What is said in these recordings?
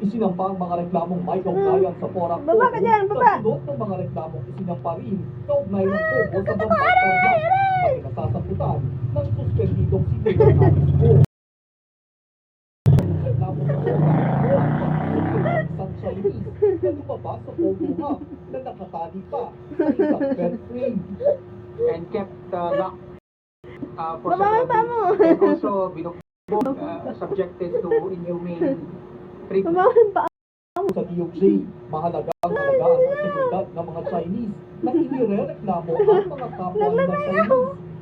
Isinampa ang mga reklamong may kaugnayan sa Porak Baba ka dyan, baba. Kasunod ng mga reklamong isinampa rin kaugnay ng Pogo sa Tarlac na pinasasakutan ng suspendidong si Go. Reklamo sa isang Chinese na lumabas sa Pogo Hub na nakatali pa sa isang bed frame. and kept uh, locked uh, for Baba pa mo. And also uh, subjected to inhumane treatment. Bawal pa. Sa DOJ, alagaan ang seguridad ng mga Chinese na inirereklamo ang mga kapwa ng Chinese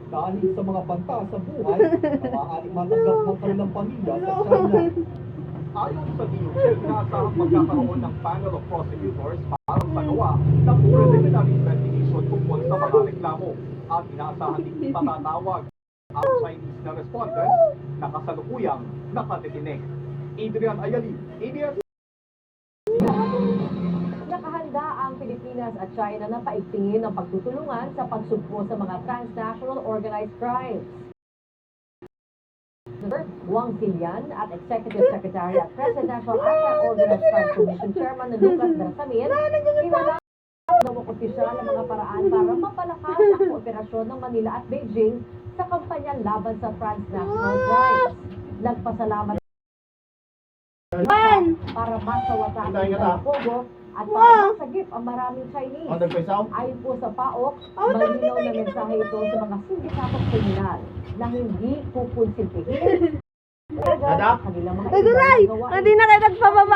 dahil sa mga banta sa buhay na maaaring matanggap ng kanilang pamilya sa China. Ayon sa DOJ, inaasahang magkakaroon ng panel of prosecutors para sa gawa ng preliminary investigation tungkol sa mga reklamo at inaasahan din matatawag ang Chinese na respondents na kasalukuyang nakatitinig. Adrian Ayali, ABS Nakahanda ang Pilipinas at China na paigtingin ang pagtutulungan sa pagsugpo sa mga transnational organized crimes. Wang Silian at Executive Secretary at Presidential Anti-Organized Crime Commission Chairman Lucas Bersamin, inalala ng mga opisyal ang mga paraan para mapalakas ang kooperasyon ng Manila at Beijing sa kampanya laban sa transnational crimes. Nagpasalamat Pan! para masawataan Hintayin ka ang pogo at Wow. para masagip ang maraming Chinese. Ang nagpaisaw? Ayon po sa PAOK, Oh, malinaw na mensahe ito sa mga sindikatong kriminal na hindi kukonsilpihin Dada? gawain. Hindi na kayo nagpababa.